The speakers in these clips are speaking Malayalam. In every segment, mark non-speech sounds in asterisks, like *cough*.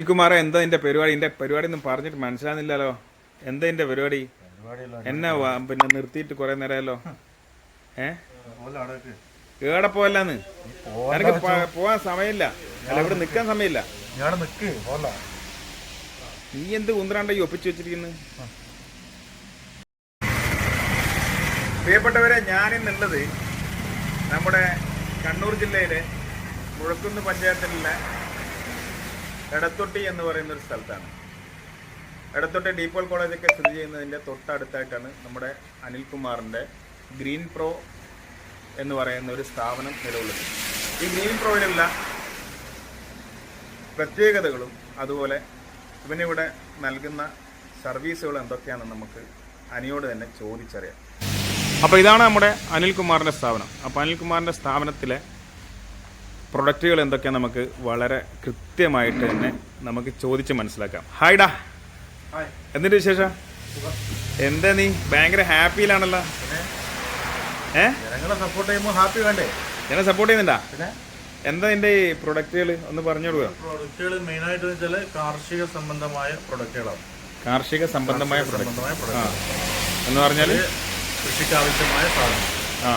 കുമാറെ എന്താ നിന്റെ പരിപാടി? എന്റെ പരിപാടി ഒന്നും പറഞ്ഞിട്ട് മനസ്സിലാകുന്നില്ലല്ലോ. എന്താ നിന്റെ പരിപാടി? എന്നെ പിന്നെ നിർത്തിയിട്ട് കുറെ നേരമല്ലോ ഏ? ഏടെ പോവല്ലാന്ന്? എനിക്ക് പോവാൻ സമയമില്ല. അല്ല ഇവിടെ നിക്കാൻ സമയമില്ല. നീ എന്ത് കുന്ത്രാണ്ട ഈ ഒപ്പിച്ചു വെച്ചിരിക്കുന്നു? പ്രിയപ്പെട്ടവരെ ഞാനിന്നുള്ളത് നമ്മുടെ കണ്ണൂർ ജില്ലയിലെ മുഴക്കുന്ന് പഞ്ചായത്തിലുള്ള എടത്തൊട്ടി എന്ന് പറയുന്ന ഒരു സ്ഥലത്താണ്. എടത്തൊട്ടി ഡീപോൾ കോളേജൊക്കെ സ്ഥിതി ചെയ്യുന്നതിന്റെ തൊട്ടടുത്തായിട്ടാണ് നമ്മുടെ അനിൽകുമാറിന്റെ ഗ്രീൻ പ്രോ എന്ന് പറയുന്ന ഒരു സ്ഥാപനം നിലവിലുള്ളത്. ഈ ഗ്രീൻ പ്രോയിലുള്ള പ്രത്യേകതകളും അതുപോലെ ഇവനിവിടെ നൽകുന്ന സർവീസുകൾ എന്തൊക്കെയാണെന്ന് നമുക്ക് അനിയോട് തന്നെ ചോദിച്ചറിയാം. അപ്പോൾ ഇതാണ് നമ്മുടെ അനിൽകുമാറിന്റെ സ്ഥാപനം. അപ്പോൾ അനിൽകുമാറിന്റെ സ്ഥാപനത്തിലെ പ്രൊഡക്റ്റുകൾ എന്തൊക്കെയാണ് നമുക്ക് വളരെ കൃത്യമായിട്ട് തന്നെ നമുക്ക് ചോദിച്ച് മനസ്സിലാക്കാം. ഹായ്ഡാ ഹായ് എന്തിന്റെ വിശേഷം? എന്താ നീ? ഭയങ്കര ഹാപ്പിയിലാണല്ലോ ഏ? സപ്പോർട്ട് ചെയ്യുമ്പോൾ ഹാപ്പി വേണ്ടേ? ഞാൻ സപ്പോർട്ട് ചെയ്യുന്നുണ്ടാ? എന്താ ഈ പ്രൊഡക്റ്റുകൾ ഒന്ന് പറഞ്ഞു കൊടുക്കുക. പ്രൊഡക്റ്റുകൾ മെയിനായിട്ട് വെച്ചാൽ കാർഷിക സംബന്ധമായ പ്രൊഡക്റ്റുകളാണ് കാർഷിക സംബന്ധമായ പ്രൊഡക്റ്റ് എന്ന് പറഞ്ഞാൽ കൃഷിക്ക് ആവശ്യമായ സാധനം. ആ.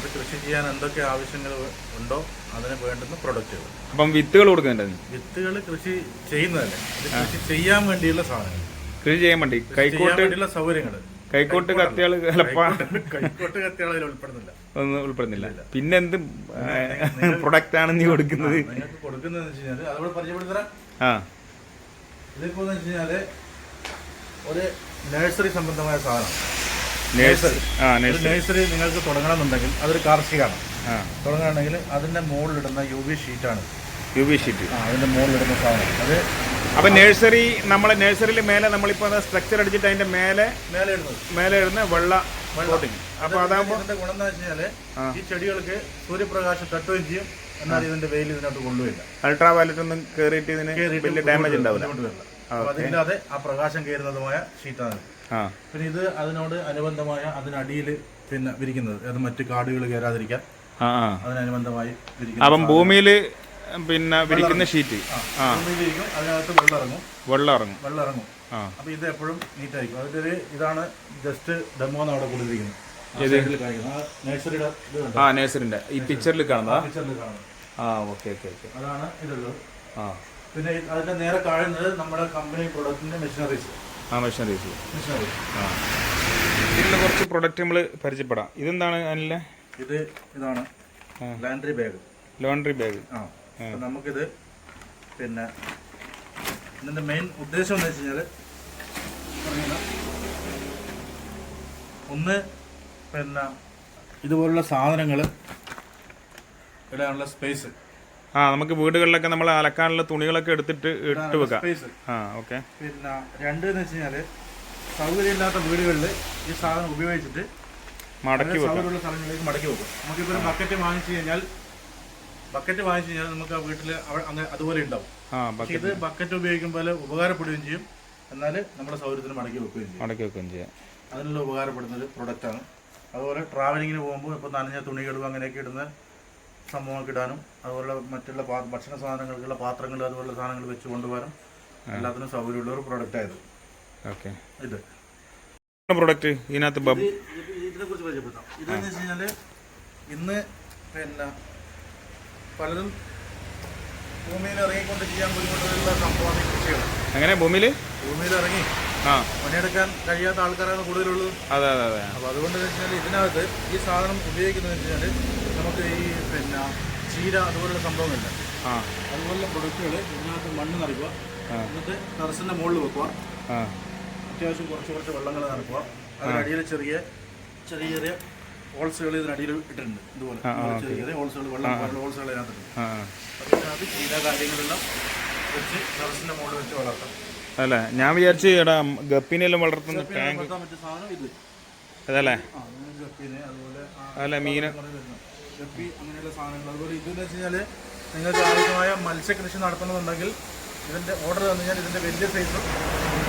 അത് കൃഷി ചെയ്യാൻ എന്തൊക്കെ ആവശ്യങ്ങൾ ഉണ്ടോ അതിന് വേണ്ടുന്ന പ്രൊഡക്റ്റുകൾ അപ്പം വിത്തുകൾ കൊടുക്കുന്നുണ്ട് വിത്തുകൾ കൃഷി ചെയ്യുന്നതല്ലേ. ഇത് കൃഷി ചെയ്യാൻ വേണ്ടിയുള്ള സാധനങ്ങൾ. കൃഷി ചെയ്യാൻ വേണ്ടി. കൈക്കോട്ടുള്ള കൈക്കോട്ട് വേണ്ടിയുള്ള സൗകര്യങ്ങൾ. കൈക്കോട്ട് കത്തിയാൾ കൈക്കോട്ട് കത്തിയാൽ അതിൽ ഉൾപ്പെടുന്നില്ല. ഒന്നും ഉൾപ്പെടുന്നില്ല. പിന്നെ എന്ത് പ്രൊഡക്റ്റ് *laughs* ആണ് നീ കൊടുക്കുന്നത്? കൊടുക്കുന്നത് അതോടെ പരിചയപ്പെടുത്തരാം. ആ. ഇതിപ്പോ എന്ന് വെച്ച് കഴിഞ്ഞാൽ ഒരു നഴ്സറി സംബന്ധമായ സാധനം. നേഴ്സറി ഒരു നേഴ്സറി. നിങ്ങൾക്ക് തുടങ്ങണമെന്നുണ്ടെങ്കിൽ അതൊരു കാർഷികമാണ്. തുടങ്ങുകയാണെങ്കിൽ അതിന്റെ മുകളിലിടുന്ന U V ഷീറ്റാണ്. U V sheet. ആ അതിന്റെ മുകളിലിടുന്ന സാധനം. അത് അപ്പൊ നഴ്സറി നമ്മളെ നഴ്സറിയിൽ മേലെ നമ്മളിപ്പോ സ്ട്രക്ചർ അടിച്ചിട്ട് അതിന്റെ മേലെ മേലെ ഇടുന്നത്. മേലെ ഇടുന്ന വെള്ള കോട്ടിങ് അപ്പൊ അതാകുമ്പോ ഇതിന്റെ ഗുണം എന്ന് വെച്ച് ഈ ചെടികൾക്ക് സൂര്യപ്രകാശം തട്ടുകയും ചെയ്യും. എന്നാൽ ഇതിന്റെ വെയിൽ ഇതിനകത്ത് കൊള്ളുകയില്ല. അൾട്രാ വയലറ്റ് ഒന്നും കയറിയിട്ട് ഇതിന് വലിയ ഡാമേജ് ഉണ്ടാവില്ല. അതില്ലാതെ ആ പ്രകാശം കയറുന്നതുമായ ഷീറ്റാണ് പിന്നെ ഇത് അതിനോട് അനുബന്ധമായ അതിനടിയിൽ പിന്നെ വിരിക്കുന്നത്. അത് മറ്റു കാടുകൾ കയറാതിരിക്കാൻ അതിനനുബന്ധമായി അപ്പം ഭൂമിയിൽ പിന്നെ വിരിക്കുന്ന ഷീറ്റ്. അതിനകത്ത് വെള്ളം ഇറങ്ങും വെള്ളം ഇറങ്ങും വെള്ളം ഇറങ്ങും അപ്പൊ ഇത് എപ്പോഴും നീറ്റായിരിക്കും. അതിന്റെ ഒരു ഇതാണ് ജസ്റ്റ് ഡെമോ അവിടെ കൊടുത്തിരിക്കുന്നത്. ആ നഴ്സറിന്റെ ഈ പിക്ചറിൽ കാണുന്ന കാണുന്നത്? ആ ഓക്കെ ഓക്കെ ഓക്കെ അതാണ് ഇതുള്ളത്. പിന്നെ അതിന്റെ നേരെ കാണുന്നത് നമ്മുടെ കമ്പനി പ്രൊഡക്റ്റിന്റെ മെഷീനറീസ് ആ മെഷീനറീസ് ആ. ഇതിലുള്ള കുറച്ച് പ്രൊഡക്റ്റ് നമ്മൾ പരിചയപ്പെടാം. ഇതെന്താണ് അതിലെ ഇത് ഇതാണ് ലോണ്ടറി ബാഗ് ലോണ്ടറി ബാഗ് ആ. അപ്പൊ നമുക്കിത് പിന്നെ ഇതിന്റെ മെയിൻ ഉദ്ദേശം എന്ന് വെച്ച് കഴിഞ്ഞാൽ ഒന്ന് പിന്നെ ഇതുപോലുള്ള സാധനങ്ങൾ ഇടാനുള്ള സ്പേസ് ആ നമുക്ക് വീടുകളിലൊക്കെ നമ്മൾ അലക്കാനുള്ള തുണികളൊക്കെ എടുത്തിട്ട് ഇട്ട് വെക്കാം. ആ ഓക്കെ പിന്നെ രണ്ട് എന്ന് വെച്ച് കഴിഞ്ഞാൽ സൗകര്യമില്ലാത്ത വീടുകളിൽ ഈ സാധനം ഉപയോഗിച്ചിട്ട് മടക്കി സൗകര്യമുള്ള സ്ഥലങ്ങളിലേക്ക് മടക്കി വെക്കും. നമുക്കിപ്പോൾ ഒരു ബക്കറ്റ് വാങ്ങിച്ചു കഴിഞ്ഞാൽ ബക്കറ്റ് വാങ്ങിച്ചു കഴിഞ്ഞാൽ നമുക്ക് ആ വീട്ടിൽ അങ്ങനെ അതുപോലെ ഉണ്ടാവും. ഇത് ബക്കറ്റ് ഉപയോഗിക്കുമ്പോൾ ഉപകാരപ്പെടുകയും ചെയ്യും. എന്നാൽ നമ്മുടെ സൗകര്യത്തിന് മടക്കി വെക്കുകയും ചെയ്യും. മടക്കി വെക്കുകയും ചെയ്യാം. അതിനുള്ള ഉപകാരപ്പെടുന്ന ഒരു പ്രൊഡക്റ്റാണ് അതുപോലെ ട്രാവലിങ്ങിന് പോകുമ്പോൾ ഇപ്പോൾ നനഞ്ഞ തുണികളും അങ്ങനെയൊക്കെ ഇടുന്ന സംഭവങ്ങൾക്ക് ഇടാനും അതുപോലെ മറ്റുള്ള ഭക്ഷണ സാധനങ്ങൾക്കുള്ള പാത്രങ്ങൾ അതുപോലെ സാധനങ്ങൾ വെച്ച് കൊണ്ടുപോകാനും എല്ലാത്തിനും സൗകര്യമുള്ള ഒരു പ്രൊഡക്റ്റായത് ഓക്കെ. ഇത്. പ്രൊഡക്റ്റ് ഇതിനകത്ത് ഇതിനെ കുറിച്ച് പരിചയപ്പെടുത്താം. ഇതെന്ന് വെച്ച് കഴിഞ്ഞാൽ ഇന്ന് പിന്നെ പലരും ഭൂമിയിൽ ഇറങ്ങിക്കൊണ്ട് ചെയ്യാൻ ബുദ്ധിമുട്ടുള്ള സംഭവമാണ് കൃഷികൾ അങ്ങനെ ഭൂമിയിൽ ഭൂമിയിൽ ഇറങ്ങി. ആ. പണിയെടുക്കാൻ കഴിയാത്ത ആൾക്കാരാണ് കൂടുതലുള്ളത്. അതെ അതെ അതെ. അപ്പോൾ അതുകൊണ്ട് വെച്ചാൽ ഇതിനകത്ത് ഈ സാധനം ഉപയോഗിക്കുന്നതെന്ന് വെച്ചാൽ നമുക്ക് ഈ പിന്നെ ചീര അതുപോലുള്ള സംഭവമില്ല ആ. അതുപോലുള്ള പ്രൊഡക്റ്റുകൾ ഇതിനകത്ത് മണ്ണ് നിറയ്ക്കുക. എന്നിട്ട് ടെറസിന്റെ മുകളിൽ വെക്കുക. അത്യാവശ്യം കുറച്ച് കുറച്ച് വെള്ളങ്ങൾ നിറക്കുക. അതിനടിയിൽ ചെറിയ ചെറിയ ചെറിയ ഹോൾസുകൾ ഇതിനടിയിൽ ഇട്ടിട്ടുണ്ട്. ഇതുപോലെ. ചെറിയ ചെറിയ ഹോൾസുകൾ വെള്ളം ഹോൾസുകൾ അതിനകത്തുണ്ട് അപ്പോൾ ഇതിനകത്ത് ചീര കാര്യങ്ങളെല്ലാം വെച്ച് ടെറസിന്റെ മുകളിൽ വെച്ച് വളർത്താം. അല്ല ഞാൻ വിചാരിച്ചു എടാ ഗപ്പിനെല്ലാം വളർത്തുന്ന ടാങ്ക്. അതല്ലേ? അതല്ലേ അല്ല മീന ഗപ്പി അങ്ങനെയുള്ള സാധനങ്ങൾ. അതുപോലെ ഇതെന്ന് വെച്ച് കഴിഞ്ഞാൽ നിങ്ങൾക്ക് ആവശ്യമായ മത്സ്യകൃഷി നടത്തണമെന്നുണ്ടെങ്കിൽ ഇതിന്റെ ഓർഡർ തന്നു കഴിഞ്ഞാൽ ഇതിന്റെ വലിയ സൈസ്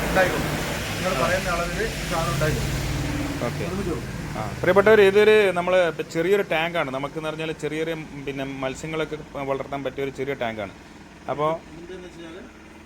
ഉണ്ടായിക്കോളും നിങ്ങൾ പറയുന്ന അളവിൽ സാധനം ഉണ്ടായിക്കോളും ഓക്കെ. ആ. പ്രിയപ്പെട്ടവർ ഇതൊരു നമ്മൾ ചെറിയൊരു ടാങ്കാണ് നമുക്ക് എന്ന് പറഞ്ഞാൽ ചെറിയൊരു ചെറിയ പിന്നെ മത്സ്യങ്ങളൊക്കെ വളർത്താൻ പറ്റിയ ഒരു ചെറിയ ടാങ്കാണ് അപ്പോൾ എന്താണെന്ന് വെച്ച് കഴിഞ്ഞാൽ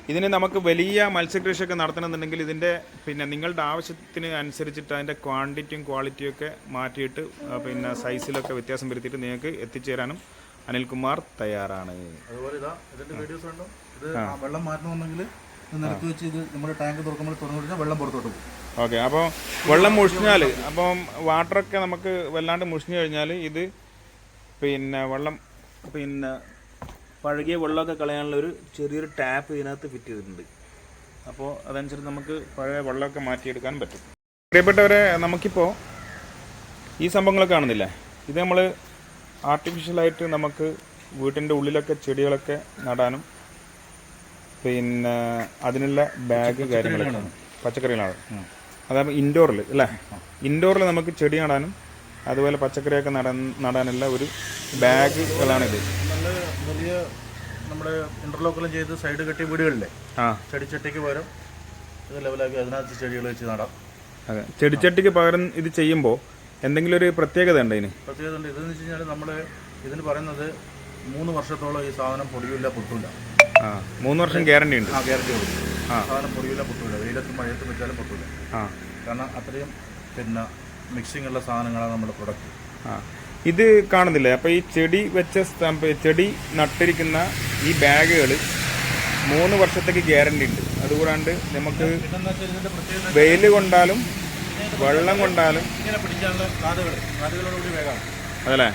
ഇതിന് നമുക്ക് വലിയ മത്സ്യകൃഷിയൊക്കെ നടത്തണമെന്നുണ്ടെങ്കിൽ ഇതിന്റെ പിന്നെ നിങ്ങളുടെ ആവശ്യത്തിന് അനുസരിച്ചിട്ട് അതിന്റെ ക്വാണ്ടിറ്റിയും ക്വാളിറ്റിയും ഒക്കെ മാറ്റിയിട്ട് പിന്നെ സൈസിലൊക്കെ വ്യത്യാസം വരുത്തിയിട്ട് നിങ്ങൾക്ക് എത്തിച്ചേരാനും അനിൽകുമാർ തയ്യാറാണ്. അതുപോലെ ഇതാ ഇതിന്റെ വീഡിയോസ് ഉണ്ടോ ഇത് ആ. വെള്ളം മാറ്റണമെന്നുണ്ടെങ്കിൽ ഇത് നിരത്തി വെച്ച് ഇത് നമ്മുടെ ടാങ്ക് തുറക്കുമ്പോൾ തുറന്നു കഴിഞ്ഞാൽ വെള്ളം പുറത്തോട്ട് പോകും. ഓക്കെ അപ്പോൾ വെള്ളം മുഷിഞ്ഞാൽ അപ്പം വാട്ടറൊക്കെ നമുക്ക് വല്ലാണ്ട് മുഷിഞ്ഞു കഴിഞ്ഞാൽ ഇത് പിന്നെ വെള്ളം പിന്നെ പഴകിയ വെള്ളമൊക്കെ കളയാനുള്ള ഒരു ചെറിയൊരു ടാപ്പ് ഇതിനകത്ത് ഫിറ്റ് ചെയ്തിട്ടുണ്ട്. അപ്പോൾ അതനുസരിച്ച് നമുക്ക് പഴയ വെള്ളമൊക്കെ മാറ്റിയെടുക്കാൻ പറ്റും. പ്രിയപ്പെട്ടവരെ നമുക്കിപ്പോൾ ഈ സംഭവങ്ങൾ കാണുന്നില്ലേ? ഇത് നമ്മൾ ആർട്ടിഫിഷ്യലായിട്ട് നമുക്ക് വീട്ടിന്റെ ഉള്ളിലൊക്കെ ചെടികളൊക്കെ നടാനും പിന്നെ അതിനുള്ള ബാഗ് കാര്യങ്ങളൊക്കെ. പച്ചക്കറികളാണ്. അതായത് ഇൻഡോറിൽ അല്ലേ? ഇൻഡോറിൽ നമുക്ക് ചെടി നടാനും അതുപോലെ പച്ചക്കറിയൊക്കെ നട നടാനുള്ള ഒരു ബാഗുകളാണിത്. വലിയ നമ്മുടെ ഇന്റർലോക്കെല്ലാം ചെയ്ത് സൈഡ് കെട്ടിയ വീടുകളിലെ ആ. ചെടിച്ചട്ടിക്ക് പകരം ഇത് ലെവലാക്കി അതിനകത്ത് ചെടികൾ വെച്ച് നടാം. അതെ. ചെടിച്ചട്ടിക്ക് പകരം ഇത് ചെയ്യുമ്പോൾ എന്തെങ്കിലും ഒരു പ്രത്യേകത ഉണ്ട് ഇതിന്? പ്രത്യേകത ഉണ്ട്. ഇതെന്ന് വെച്ച് കഴിഞ്ഞാൽ നമ്മൾ ഇതിന് പറയുന്നത് മൂന്ന് വർഷത്തോളം ഈ സാധനം പൊടിയില്ല പൊട്ടില്ല ആ. മൂന്ന് വർഷം ഗ്യാരണ്ടി ഉണ്ട്. ആ ഗ്യാരണ്ടി ഉണ്ട്. ആ. സാധനം പൊടിയില്ല പൊട്ടില്ല വെയിലത്തും മഴയത്തും വെച്ചാലും പൊട്ടില്ല ആ. കാരണം അത്രയും പിന്നെ മിക്സിംഗ് ഉള്ള സാധനങ്ങളാണ് നമ്മുടെ പ്രൊഡക്റ്റ് ആ. ഇത് കാണുന്നില്ലേ. അപ്പോൾ ഈ ചെടി വെച്ച സ്റ്റാമ്പ് ചെടി നട്ടിരിക്കുന്ന ഈ ബാഗുകൾ മൂന്ന് വർഷത്തേക്ക് ഗ്യാരണ്ടി ഉണ്ട്. അതുകൂടാണ്ട് നമുക്ക് വെയിൽ കൊണ്ടാലും വെള്ളം കൊണ്ടാലും അതല്ലേ?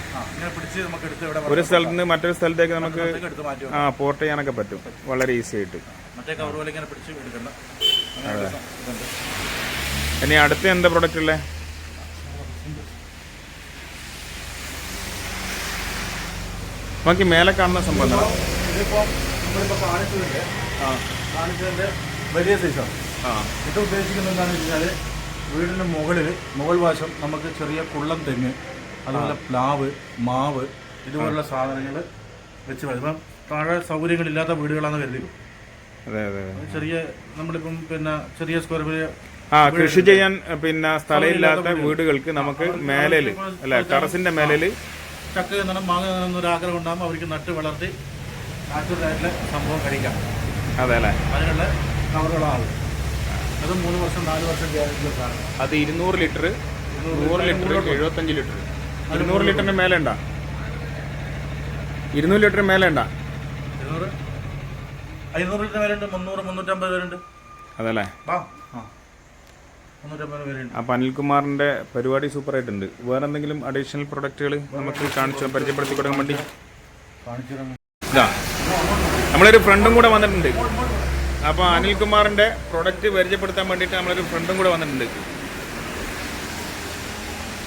ഒരു സ്ഥലത്ത് നിന്ന് മറ്റൊരു സ്ഥലത്തേക്ക് നമുക്ക്. ആ പോർട്ട് ചെയ്യാനൊക്കെ പറ്റും. വളരെ ഈസി ആയിട്ട്. ഇനി അടുത്ത എന്താ പ്രൊഡക്റ്റ് ഉള്ളത് ഈ മേലെ കാണുന്ന സംഭവം ആ. വലിയ സൈസാണ് ആ. ഇത് ഉദ്ദേശിക്കുന്നത് എന്താണെന്ന് വെച്ചാൽ വീടിന്റെ മുകളിൽ മുകൾ വശം നമുക്ക് ചെറിയ കുള്ളം തെങ്ങ് അതുപോലെ പ്ലാവ് മാവ് ഇതുപോലുള്ള സാധനങ്ങൾ വെച്ച് വരും. ഇപ്പം താഴെ സൗകര്യങ്ങളില്ലാത്ത വീടുകളാണെന്ന് കരുതി. അതെ അതെ ചെറിയ നമ്മളിപ്പം പിന്നെ ചെറിയ സ്ക്വയർ ഫീറ്റ് ആ കൃഷി ചെയ്യാൻ പിന്നെ സ്ഥലമില്ലാത്ത വീടുകൾക്ക് നമുക്ക് മേലയിൽ അല്ല ടെറസിന്റെ മേലയിൽ ചക്ക തിന്നണം മാങ്ങ തിന്നണം എന്നൊരു ആഗ്രഹം ഉണ്ടാകുമ്പോൾ അവർക്ക് നട്ട് വളർത്തി നാച്ചുറലായിട്ടുള്ള സംഭവം കഴിക്കാം. അതെ അല്ലേ? അതിനുള്ള കവറുകളാണ് അത്. മൂന്ന് വർഷം നാല് വർഷം ഗ്യാരണ്ടി സാധനം. അത് ഇരുന്നൂറ് ലിറ്റർ നൂറ് ലിറ്റർ എഴുപത്തഞ്ച് ലിറ്റർ. ഇരുന്നൂറ് ലിറ്ററിന് മേലെ ഉണ്ടാ? ഇരുന്നൂറ് ലിറ്ററിന് മേലെ ഉണ്ടാ? ഇരുന്നൂറ്. ഇരുന്നൂറ് ലിറ്റർ മേലുണ്ട് മുന്നൂറ് മുന്നൂറ്റമ്പത് പേരുണ്ട്. മുന്നൂറ്റമ്പത് പേരുണ്ട് അപ്പൊ അനിൽകുമാറിന്റെ പരിപാടി സൂപ്പർ ആയിട്ടുണ്ട് വേറെ എന്തെങ്കിലും അഡീഷണൽ പ്രൊഡക്റ്റുകൾ നമുക്ക് കാണിച്ചു പരിചയപ്പെടുത്തി കൊടുക്കാൻ വേണ്ടി ഇതാ നമ്മളൊരു ഫ്രണ്ടും കൂടെ വന്നിട്ടുണ്ട്. അപ്പോൾ അനിൽകുമാറിന്റെ പ്രൊഡക്റ്റ് പരിചയപ്പെടുത്താൻ വേണ്ടിയിട്ട് നമ്മളൊരു ഫ്രണ്ടും കൂടെ വന്നിട്ടുണ്ട്.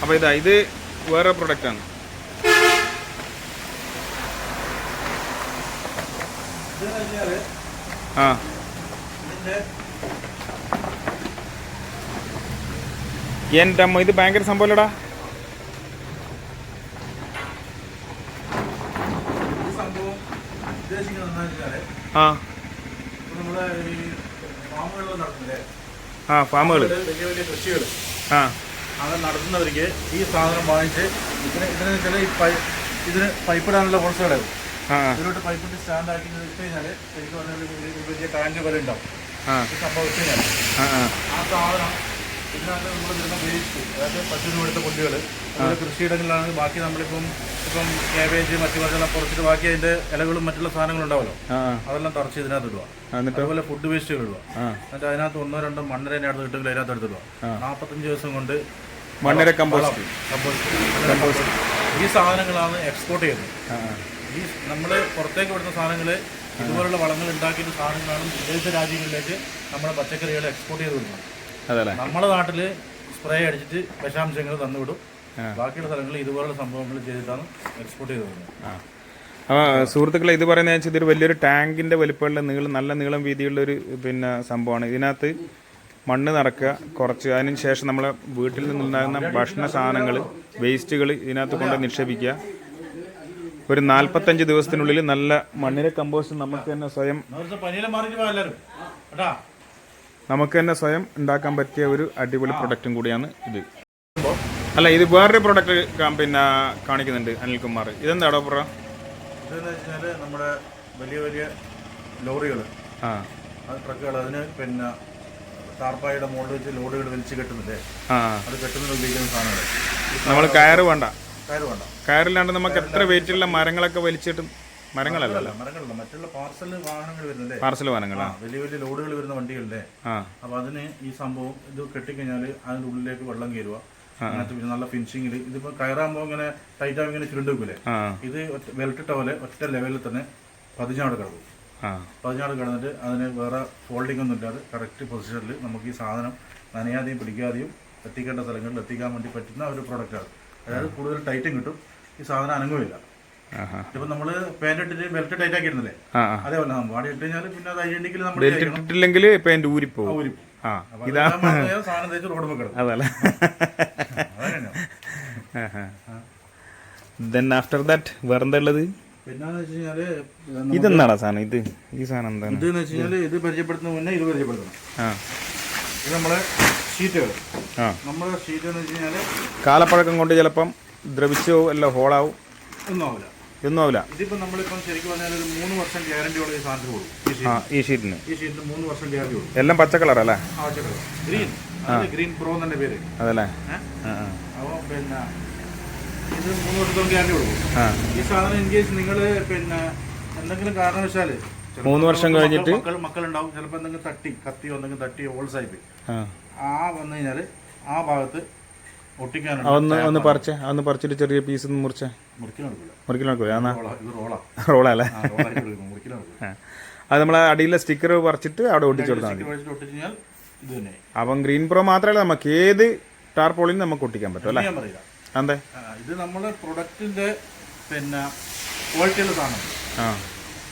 അപ്പോൾ ഇതാ ഇത് വേറെ പ്രൊഡക്റ്റാണ് ആ. എന്റെ അമ്മ ഇത് ഭയങ്കര സംഭവമല്ലടാ ആ. ആ ഫാമുകൾ വലിയ വലിയ കൃഷികൾ ആ. അത് നടത്തുന്നവർക്ക് ഈ സാധനം വാങ്ങിച്ച് ഇതിന് ഇതിന് വെച്ചാൽ ഈ ഇതിന് പൈപ്പിടാനുള്ള ഹോൾസേഡ് ഇതിലോട്ട് പൈപ്പിട്ട് സ്റ്റാൻഡ് ആക്കി വെച്ച് കഴിഞ്ഞാൽ ശരിക്കും പറഞ്ഞാൽ വലിയ ടാങ്ക് പോലെ ഉണ്ടാവും. സംഭവം വെച്ച് കഴിഞ്ഞാൽ ആ സാധനം ഇതിനകത്ത് നമ്മൾ വരുന്ന വേസ്റ്റ് അതായത് പശുവിന് കൊടുത്ത പുല്ലുകൾ നമ്മുടെ കൃഷിയിടങ്ങളിലാണെങ്കിൽ ബാക്കി നമ്മളിപ്പം ഇപ്പം ക്യാബേജ് മറ്റു പറഞ്ഞാൽ കുറച്ചിട്ട് ബാക്കി അതിന്റെ ഇലകളും മറ്റുള്ള സാധനങ്ങളും ഉണ്ടാവല്ലോ? അതെല്ലാം തറച്ച് ഇതിനകത്ത് ഇടുക. അതുപോലെ ഫുഡ് വേസ്റ്റുകൾ ഇടുക. എന്നിട്ട് അതിനകത്ത് ഒന്നോ രണ്ടോ മണ്ണര അടുത്ത് കിട്ടുമെങ്കിൽ അതിനകത്ത് എടുത്തിടുക. നാൽപ്പത്തഞ്ച് ദിവസം കൊണ്ട് മണ്ണര കമ്പോസ്റ്റ് കമ്പോസ്റ്റ് ഈ സാധനങ്ങളാണ് എക്സ്പോർട്ട് ചെയ്യുന്നത്. ഈ നമ്മൾ പുറത്തേക്ക് വിടുന്ന സാധനങ്ങൾ ഇതുപോലുള്ള വളങ്ങൾ ഉണ്ടാക്കിയിട്ട് സാധനങ്ങളാണ് വിദേശ രാജ്യങ്ങളിലേക്ക് നമ്മുടെ പച്ചക്കറികൾ എക്സ്പോർട്ട് ചെയ്ത് വിടുന്നത് നമ്മുടെ നാട്ടിൽ സ്പ്രേ അടിച്ചിട്ട് വിഷാംശങ്ങൾ തന്നുവിടും. ബാക്കിയുള്ള സ്ഥലങ്ങളിൽ ഇതുപോലുള്ള സംഭവങ്ങൾ ചെയ്തിട്ടാണ് എക്സ്പോർട്ട് ചെയ്ത് വിടുന്നത് ആ അപ്പോൾ സുഹൃത്തുക്കളെ ഇത് പറയുന്നത് വെച്ചാൽ ഇതൊരു വലിയൊരു ടാങ്കിന്റെ വലിപ്പമുള്ള നീളം നല്ല നീളം വീതിയുള്ള ഒരു പിന്നെ സംഭവമാണ്. ഇതിനകത്ത് മണ്ണ് നിറക്കുക കുറച്ച് അതിന് ശേഷം നമ്മളെ വീട്ടിൽ നിന്നുണ്ടാകുന്ന ഭക്ഷണ സാധനങ്ങൾ വേസ്റ്റുകൾ ഇതിനകത്ത് കൊണ്ട് നിക്ഷേപിക്കുക. ഒരു നാൽപ്പത്തഞ്ച് ദിവസത്തിനുള്ളിൽ നല്ല മണ്ണിര കമ്പോസ്റ്റ് നമുക്ക് തന്നെ സ്വയം നമുക്ക് തന്നെ സ്വയം ഉണ്ടാക്കാൻ പറ്റിയ ഒരു അടിപൊളി പ്രൊഡക്റ്റും കൂടിയാണ് ഇത്. അല്ല ഇത് വേറൊരു പ്രൊഡക്റ്റ് പിന്നെ കാണിക്കുന്നുണ്ട് അനിൽകുമാർ ഇതെന്താടോ പറ ഇതെന്ന് വെച്ചാൽ നമ്മുടെ വലിയ വലിയ ലോറികൾ ആ. അത് ട്രക്കുകൾ അതിന് പിന്നെ ടാർപ്പായുടെ മുകളിൽ വെച്ച് ലോഡുകൾ വലിച്ച് കെട്ടുന്നില്ലേ? അത് കെട്ടുന്നതിന് ഉപയോഗിക്കുന്ന സാധനങ്ങൾ നമ്മൾ കയറ് വേണ്ട. കയറ് വേണ്ട. കയറില്ലാണ്ട് നമുക്ക് എത്ര വെയിറ്റുള്ള മരങ്ങളൊക്കെ വലിച്ചിട്ടും മരങ്ങളല്ല മരങ്ങളല്ല. മറ്റുള്ള പാർസൽ വാഹനങ്ങൾ വരുന്നില്ലേ? പാർസൽ വാഹനങ്ങളാ വലിയ വലിയ ലോഡുകൾ വരുന്ന വണ്ടികളല്ലേ അപ്പൊ അതിന് ഈ സംഭവം ഇത് കെട്ടിക്കഴിഞ്ഞാൽ അതിന്റെ ഉള്ളിലേക്ക് വെള്ളം കയറുക അങ്ങനത്തെ പിന്നെ നല്ല ഫിനിഷിംഗിൽ ഇതിപ്പോൾ കയറാകുമ്പോ ഇങ്ങനെ ടൈറ്റാകുമ്പോൾ ഇങ്ങനെ ചുരുണ്ട് വെക്കൂലേ ഇത് വെൽട്ടിട്ട പോലെ ഒറ്റ ലെവലിൽ തന്നെ പതിഞ്ഞാട് കിടക്കും. പതിഞ്ഞാട് കിടന്നിട്ട് അതിന് വേറെ ഫോൾഡിംഗ് ഒന്നും ഇല്ലാതെ കറക്റ്റ് പൊസിഷനിൽ നമുക്ക് ഈ സാധനം നനയാതെയും പിടിക്കാതെയും എത്തിക്കേണ്ട സ്ഥലങ്ങളിൽ എത്തിക്കാൻ വേണ്ടി പറ്റുന്ന ഒരു പ്രോഡക്റ്റാണ് അതായത് കൂടുതൽ ടൈറ്റും കിട്ടും. ഈ സാധനം അനങ്ങുമില്ല. ഇപ്പം നമ്മൾ പാന്റ് ഇട്ടിട്ട് ബെൽറ്റ് ടൈറ്റ് ആക്കിയിരുന്നില്ലേ? ആ ആ. അതേപോലെ നമ്മൾ വാടി ഇട്ട് കഴിഞ്ഞാൽ പിന്നെ അത് അയ്യണ്ടെങ്കിൽ നമ്മൾ ഇട്ടിട്ടില്ലെങ്കിൽ ഊരിപ്പോവും ഊരിപ്പോവും. സാധനം തേച്ച് റോഡ് അതല്ല. ദെൻ ആഫ്റ്റർ ദാറ്റ് വേറെന്താ ഉള്ളത്? ഇതെന്താടാ സാധനം? ഇത് ഈ സാധനം എന്താണ്? ഇത് വെച്ച് ഇത് പരിചയപ്പെടുത്തുന്ന മുന്നേ ഇത് പരിചയപ്പെടുത്തണം. ഇത് നമ്മളെ ഷീറ്റുകൾ ആ. നമ്മുടെ ഷീറ്റ് എന്ന് വെച്ച് കാലപ്പഴക്കം കൊണ്ട് ചിലപ്പം ദ്രവിച്ചോ അല്ല ഹോളാവും? ഒന്നും ആവില്ല ഒന്നും ആവില്ല. ഇതിപ്പോ നമ്മളിപ്പം ശരിക്കും പറഞ്ഞാൽ ഒരു മൂന്ന് വർഷം ഗ്യാരണ്ടിയോടെ ഈ സാധനത്തിന് കൊടുക്കും. ഈ ആ ഈ ഷീറ്റിന് ഈ ഷീറ്റിന് മൂന്ന് വർഷം ഗ്യാരണ്ടി കൊടുക്കും. എല്ലാം പച്ച കളർ അല്ലേ? ഗ്രീൻ ഗ്രീൻ പ്രോ എന്നെ പേര്. അതല്ലേ. അപ്പോൾ പിന്നെ ഇത് മൂന്ന് വർഷത്തോളം ഗ്യാരണ്ടി കൊടുക്കും. ഈ സാധനം ഇൻ കേസ് നിങ്ങൾ പിന്നെ എന്തെങ്കിലും കാരണവശാൽ മൂന്ന് വർഷം കഴിഞ്ഞിട്ട് മക്കൾ മക്കളുണ്ടാവും. ചിലപ്പോൾ എന്തെങ്കിലും തട്ടി കത്തിയോ എന്തെങ്കിലും തട്ടിയോ ഹോൾസ് ആയി പോയി ആ വന്നു കഴിഞ്ഞാൽ ആ ഭാഗത്ത് ഒന്ന് ഒന്ന് പറിച്ചേ ഒന്ന് പറിച്ചിട്ട് ചെറിയ പീസ് മുറിച്ചേ. റോളാ റോളല്ലേ? *laughs* അത് നമ്മൾ അടിയിലെ സ്റ്റിക്കർ പറിച്ചിട്ട് അവിടെ ഒട്ടിച്ചു കൊടുത്താൽ മതി. അപ്പം ഗ്രീൻ പ്രോ മാത്രമല്ല നമുക്ക് ഏത് ടാർപോളിന് നമുക്ക് ഒട്ടിക്കാൻ പറ്റും അല്ലേ? അതെ ഇത് നമ്മുടെ പ്രൊഡക്റ്റിന്റെ പിന്നെ ക്വാളിറ്റിയുള്ള സാധനം. ആ.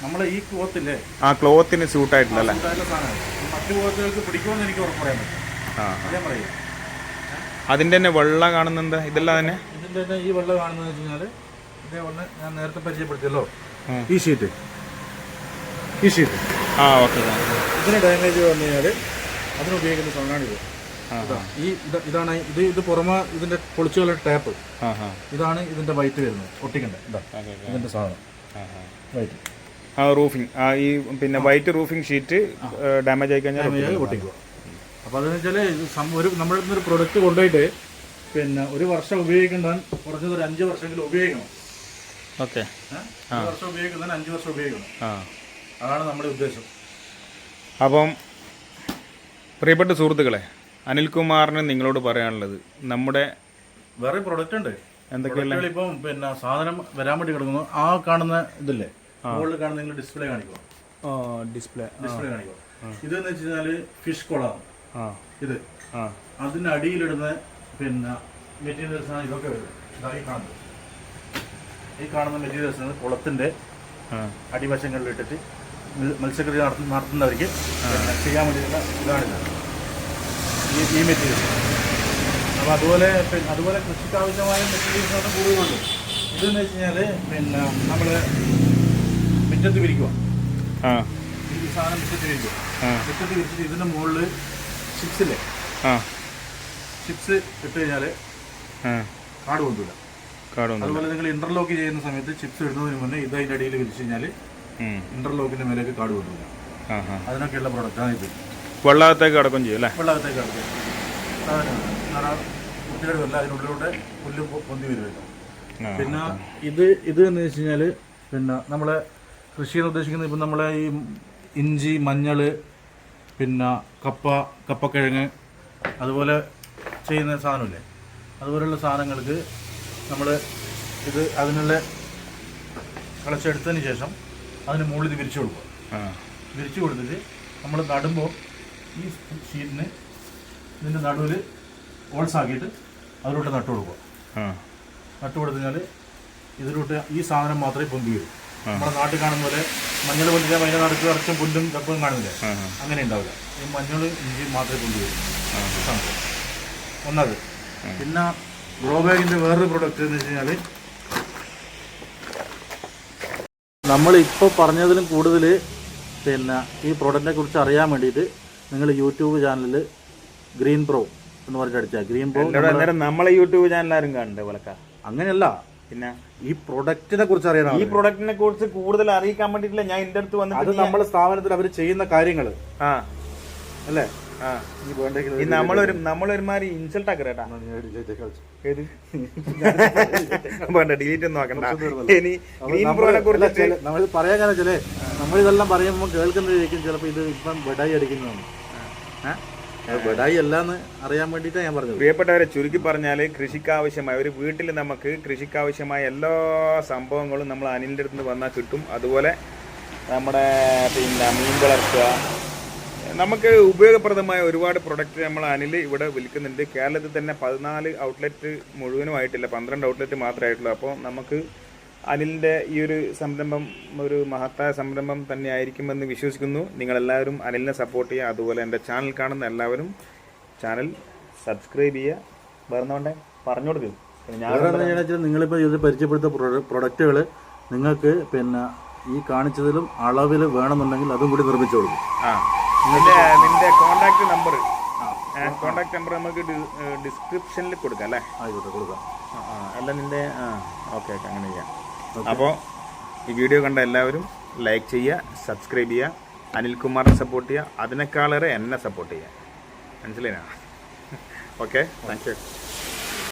നമ്മളെ ഈ ക്ലോത്തില്ലേ ആ ക്ലോത്തിന് സൂട്ടായിട്ടില്ല ആയിട്ടുള്ള മറ്റു ക്ലോത്തുകൾക്ക് പിടിക്കുമെന്ന് എനിക്ക് ഉറപ്പ് പറയാൻ പറ്റും. ഞാൻ പറയാം അതിന്റെ തന്നെ വെള്ള കാണുന്നുണ്ട് ഇതെല്ലാം തന്നെ? ഇതിന്റെ തന്നെ ഈ വെള്ള കാണുന്നത് വെച്ച് കഴിഞ്ഞാൽ ഒന്ന് ഞാൻ നേരത്തെ പരിചയപ്പെടുത്തിയല്ലോ. ഈ ഷീറ്റ് ഈ ഷീറ്റ് ആ ഓക്കെ ഇതിന് ഡാമേജ് വന്നു കഴിഞ്ഞാൽ അതിന് ഉപയോഗിക്കുന്ന സാധനമാണിത് ഈ ഇത് ഇതാണ് ഇത് ഇത് പുറമെ ഇതിന്റെ പൊളിച്ചുള്ള ടാപ്പ് ആ ആ. ഇതാണ് ഇതിന്റെ വൈറ്റ് വരുന്നത്. ഒട്ടിക്കണ്ടേ. ഇതാ ഇതിന്റെ സാധനം. വൈറ്റ് ആ. റൂഫിംഗ് ആ ഈ പിന്നെ വൈറ്റ് റൂഫിംഗ് ഷീറ്റ് ഡാമേജ് ആയി കഴിഞ്ഞാൽ ഒട്ടിക്കുക അപ്പോൾ അതെന്ന് വെച്ചാൽ ഒരു നമ്മുടെ അടുത്ത് ഒരു പ്രൊഡക്റ്റ് കൊണ്ടുപോയിട്ട് പിന്നെ ഒരു വർഷം ഉപയോഗിക്കേണ്ട കുറഞ്ഞത് ഒരു അഞ്ച് വർഷമെങ്കിലും ഉപയോഗിക്കണം. ഓക്കെ. ഒരു വർഷം ഉപയോഗിക്കുന്നതിന് അഞ്ച് വർഷം ഉപയോഗിക്കണം. അതാണ് നമ്മുടെ ഉദ്ദേശം. അപ്പം പ്രിയപ്പെട്ട സുഹൃത്തുക്കളെ അനിൽകുമാറിന് നിങ്ങളോട് പറയാനുള്ളത് നമ്മുടെ വേറെ പ്രൊഡക്റ്റ് ഉണ്ട്. എന്തൊക്കെയാണ് ഇപ്പം പിന്നെ സാധനം വരാൻ വേണ്ടി കിടക്കുന്നു. ആ കാണുന്ന ഇതില്ലേ? മുകളിൽ കാണുന്ന നിങ്ങൾ ഡിസ്പ്ലേ കാണിക്കുക ഡിസ്പ്ലേ ഡിസ്പ്ലേ കാണിക്കുക ഇതെന്ന് വെച്ച് കഴിഞ്ഞാൽ ഫിഷ് കൊളാണ് ഇത്. ആ. അതിന് അടിയിലിടുന്ന പിന്നെ മെറ്റീരിയൽസ് ആണ് ഇതൊക്കെ വരുന്നത് ഈ കാണുന്നത്. ഈ കാണുന്ന മെറ്റീരിയൽസ് ആണ് കുളത്തിന്റെ അടിവശങ്ങളിൽ ഇട്ടിട്ട് മത്സ്യ- മത്സ്യകൃഷി നടത്തുന്ന നടത്തുന്നവർക്ക് ചെയ്യാൻ വേണ്ടിയിട്ടുള്ള ഇതാണിത് ഈ ഈ മെറ്റീരിയൽസ് അപ്പോൾ അതുപോലെ പിന്നെ അതുപോലെ കൃഷിക്ക് ആവശ്യമായ മെറ്റീരിയൽസ് ആണ് കൂടുതലുണ്ട്. ഇതെന്ന് വെച്ച് കഴിഞ്ഞാൽ പിന്നെ നമ്മൾ മുറ്റത്ത് വിരിക്കുക ഈ സാധനം മുറ്റത്ത് വിരിക്കുക മുറ്റത്ത് വിരിച്ചിട്ട് ഇതിന്റെ മുകളിൽ ചിപ്സില്ലേ? ആ. ചിപ്സ് ഇട്ട് കഴിഞ്ഞാൽ ആ. കാട് കാടൊന്നും അതുപോലെ നിങ്ങൾ ഇന്റർലോക്ക് ചെയ്യുന്ന സമയത്ത് ചിപ്സ് ഇടുന്നതിന് മുന്നേ ഇത് അതിന്റെ അടിയിൽ വിരിച്ചു കഴിഞ്ഞാൽ ഉം. ഇന്റർലോക്കിന്റെ മേലേക്ക് കാട് ആ അതിനൊക്കെയുള്ള പ്രൊഡക്റ്റാണ് ഇത്. വെള്ളത്തേക്ക് അടക്കം ചെയ്യും അല്ലേ? വെള്ളത്തേക്ക് കിടക്കുക കുട്ടികൾ വല്ല അതിനുള്ളിലൂടെ പുല്ല് പൊന്തി വരുമല്ലോ പിന്നെ ഇത് ഇത് എന്ന് വെച്ച് കഴിഞ്ഞാൽ പിന്നെ നമ്മളെ കൃഷി എന്ന് ഉദ്ദേശിക്കുന്നത് ഇപ്പം നമ്മളെ ഈ ഇഞ്ചി മഞ്ഞൾ പിന്നെ കപ്പ കപ്പക്കിഴങ്ങ് അതുപോലെ ചെയ്യുന്ന സാധനമില്ലേ? അതുപോലെയുള്ള സാധനങ്ങൾക്ക് നമ്മൾ ഇത് അതിനുള്ള കളച്ചെടുത്തതിന് ശേഷം അതിന് മുകളിൽ ഇത് വിരിച്ചു കൊടുക്കുക. വിരിച്ചു കൊടുത്തിട്ട് നമ്മൾ നടുമ്പോൾ ഈ ഷീറ്റിന് ഇതിന്റെ നടുവിൽ ഓൾസാക്കിയിട്ട് അതിലോട്ട് നട്ടു കൊടുക്കുക. നട്ടു കൊടുത്തു കഴിഞ്ഞാൽ ഇതിലോട്ട് ഈ സാധനം മാത്രമേ പൊന്തി വരൂ. നമ്മുടെ നാട്ടിൽ കാണുന്ന പോലെ മഞ്ഞൾ പൊന്തിച്ചാൽ അതിന്റെ നടക്കുക അടച്ചും പുല്ലും കപ്പും കാണില്ല. അങ്ങനെ ഉണ്ടാവില്ല. ഈ മഞ്ഞൾ ഇഞ്ചി മാത്രമേ കൊണ്ടുവരും. സംഭവം. ഒന്നത് പിന്നെ ഗ്രോ ബാഗിന്റെ വേറൊരു പ്രൊഡക്റ്റ് എന്ന് വെച്ച് കഴിഞ്ഞാൽ നമ്മൾ ഇപ്പോൾ പറഞ്ഞതിലും കൂടുതൽ പിന്നെ ഈ പ്രോഡക്റ്റിനെ കുറിച്ച് അറിയാൻ വേണ്ടിയിട്ട് നിങ്ങൾ യൂട്യൂബ് ചാനലിൽ ഗ്രീൻ പ്രോ എന്ന് പറഞ്ഞിട്ട് അടിച്ചാൽ ഗ്രീൻ പ്രോ നമ്മളെ യൂട്യൂബ് ചാനൽ ആരും കാണണ്ടേ വിളക്ക അങ്ങനെയല്ല. പിന്നെ ഈ പ്രൊഡക്റ്റിനെ കുറിച്ച് ഈ അറിയാനാണ് പ്രൊഡക്റ്റിനെ കുറിച്ച് കൂടുതൽ അറിയിക്കാൻ വേണ്ടിട്ടില്ല ഞാൻ എന്റെ അടുത്ത് അത് വന്നിട്ട് നമ്മുടെ സ്ഥാപനത്തിൽ അവർ ചെയ്യുന്ന കാര്യങ്ങൾ. ആ. അല്ലേ? ഈ ഈ നമ്മളൊരു നമ്മളൊരുമാതിരി ഇൻസൾട്ട് ആക്കറേട്ടാ ഡിലീറ്റ് ഒന്നും ആക്കണ്ട. ഇനി ഗ്രീൻ പ്രോനെ കുറിച്ച് നമ്മൾ പറയാൻ കാരണം വെച്ചാലേ നമ്മളിതെല്ലാം പറയുമ്പോൾ കേൾക്കുന്നതായിരിക്കും ചിലപ്പോ ഇത് ഇപ്പം ബെഡായി അടിക്കുന്നതാണ് അത് അറിയാൻ ഞാൻ പറഞ്ഞത്. പ്രിയപ്പെട്ടവരെ ചുരുക്കി പറഞ്ഞാൽ കൃഷിക്കാവശ്യമായ ഒരു വീട്ടിൽ നമുക്ക് കൃഷിക്കാവശ്യമായ എല്ലാ സംഭവങ്ങളും നമ്മൾ അനിലിന്റെ അടുത്ത് വന്നാൽ കിട്ടും. അതുപോലെ നമ്മുടെ പിന്നെ മീൻ വളർത്തുക. നമുക്ക് ഉപയോഗപ്രദമായ ഒരുപാട് പ്രൊഡക്റ്റ് നമ്മൾ അനിൽ ഇവിടെ വിൽക്കുന്നുണ്ട്. കേരളത്തിൽ തന്നെ പതിനാല് ഔട്ട്ലെറ്റ് മുഴുവനും ആയിട്ടില്ല പന്ത്രണ്ട് ഔട്ട്ലെറ്റ് മാത്രമേ ആയിട്ടുള്ളൂ അപ്പോൾ നമുക്ക് അനിലിന്റെ ഈ ഒരു സംരംഭം ഒരു മഹത്തായ സംരംഭം തന്നെ ആയിരിക്കുമെന്ന് വിശ്വസിക്കുന്നു. നിങ്ങളെല്ലാവരും അനിലിനെ സപ്പോർട്ട് ചെയ്യുക. അതുപോലെ എന്റെ ചാനൽ കാണുന്ന എല്ലാവരും ചാനൽ സബ്സ്ക്രൈബ് ചെയ്യുക. വേറെ പറഞ്ഞു കൊടുക്കും. ഞാൻ നിങ്ങളിപ്പോൾ ഇത് പരിചയപ്പെടുത്ത പ്രൊഡക്റ്റുകൾ നിങ്ങൾക്ക് പിന്നെ ഈ കാണിച്ചതിലും അളവിൽ വേണമെന്നുണ്ടെങ്കിൽ അതും കൂടി നിർമ്മിച്ചു കൊടുക്കും. ആ. നിന്റെ നിന്റെ കോണ്ടാക്ട് നമ്പർ കോണ്ടാക്ട് നമ്പർ നമുക്ക് ഡിസ്ക്രിപ്ഷനിൽ കൊടുക്കാം അല്ലേ? ആയിക്കോട്ടെ കൊടുക്കാം. അല്ല നിന്റെ ആ ഓക്കെ ഓക്കെ അങ്ങനെ ചെയ്യാം. അപ്പോൾ ഈ വീഡിയോ കണ്ട എല്ലാവരും ലൈക്ക് ചെയ്യുക സബ്സ്ക്രൈബ് ചെയ്യുക അനിൽകുമാറിനെ സപ്പോർട്ട് ചെയ്യുക അതിനേക്കാളേറെ എന്നെ സപ്പോർട്ട് ചെയ്യുക. മനസ്സിലായോ ഓക്കെ താങ്ക് യു